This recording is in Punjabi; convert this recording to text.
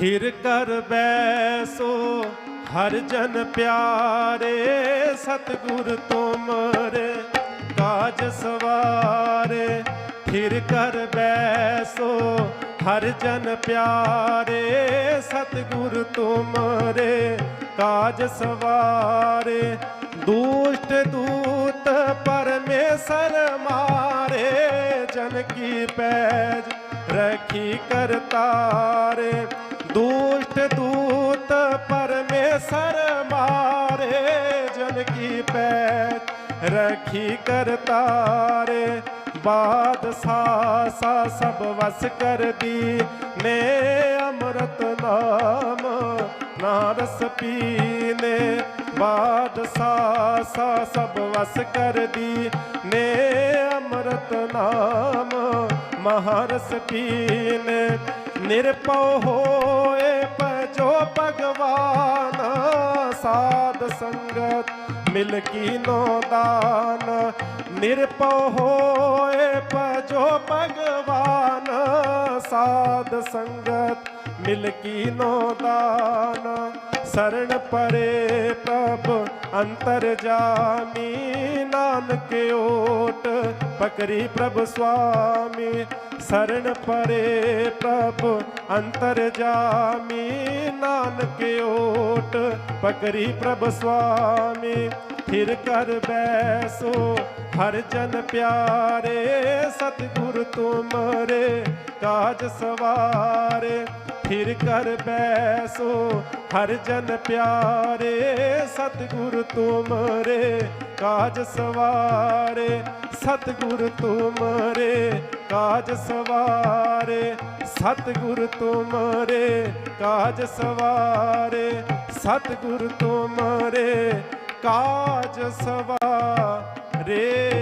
ਥਿਰ ਕਰ ਬੈਸੋ, ਹਰ ਜਨ ਪਿਆਰੇ, ਸਤਿਗੁਰ ਤੁਮਰੇ ਕਾਜ ਸਵਾਰੇ, ਥਿਰ ਕਰ ਬੈਸੋ, ਹਰ ਜਨ ਪਿਆਰੇ, ਸਤਿਗੁਰ ਤੁਮਰੇ ਕਾਜ ਸਵਾਰੇ। ਦੁਸ਼ਟ ਦੂਤ ਪਰਮੇਸ਼ਰ ਮਾਰੇ, ਜਨ ਕੀ ਪੈਜ ਰਖੀ ਕਰਤਾਰੇ। ਦੁਸ਼ਟ ਦੂਤ ਪਰਮੇਸ਼ਰ ਮਾਰੇ, ਜਨ ਕੀ ਪੈਜ ਰਖੀ ਕਰਤਾਰੇ। ਬਾਦ ਸਾਸਾ ਸਭ ਵਸ ਕਰਦੀ, ਨੇ ਅੰਮ੍ਰਿਤ ਨਾਮ ਨਾਰਸ ਪੀਨੇ। ਬਾਦ ਸਾ ਸਭ ਵਸ ਕਰਦੀ, ਨੇ ਅੰਮ੍ਰਿਤ ਨਾਮ ਮਹਾਰਸ ਪੀਨੇ। ਨਿਰਪਉ ਹੋਏ ਭਜੋ ਭਗਵਾਨ, ਸਾਧ ਸੰਗਤ ਮਿਲ ਕੀਨੋ ਦਾਨ। ਨਿਰਪਉ ਹੋਏ ਭਜੋ ਭਗਵਾਨ, ਸਾਧ ਸੰਗਤ ਮਿਲ ਕੀਨੋ ਦਾਨ। ਸਰਣ ਪਰੇ ਪ੍ਰਭ ਅੰਤਰ ਜਾਮੀ ਨਾਨਕ ਓਟ ਪਕਰੀ ਪ੍ਰਭ ਸੁਆਮੀ ਸਰਣ ਪਰੇ ਪ੍ਰਭ ਅੰਤਰ ਜਾਮੀ ਨਾਨਕ ਓਟ ਪਕਰੀ ਪ੍ਰਭ ਸੁਆਮੀ ਫਿਰ ਕਰ ਬੈਸੋ ਹਰ ਜਨ ਪਿਆਰੇ ਸਤਿਗੁਰ ਤੁਮਰੇ ਕਾਜ ਸਵਾਰੇ ਫਿਰ ਕਰ ਬੈਸੋ, ਹਰ ਜਨ ਪਿਆਰੇ, ਸਤਿਗੁਰ ਤੁਮਰੇ ਕਾਜ ਸਵਾਰੇ, ਸਤਿਗੁਰ ਤੁਮਰੇ ਕਾਜ ਸਵਾਰੇ, ਸਤਿਗੁਰ ਤੁਮਰੇ ਕਾਜ ਸਵਾਰੇ, ਸਤਿਗੁਰ ਤੁਮਰੇ ਕਾਜ ਸਵਾਰੇ।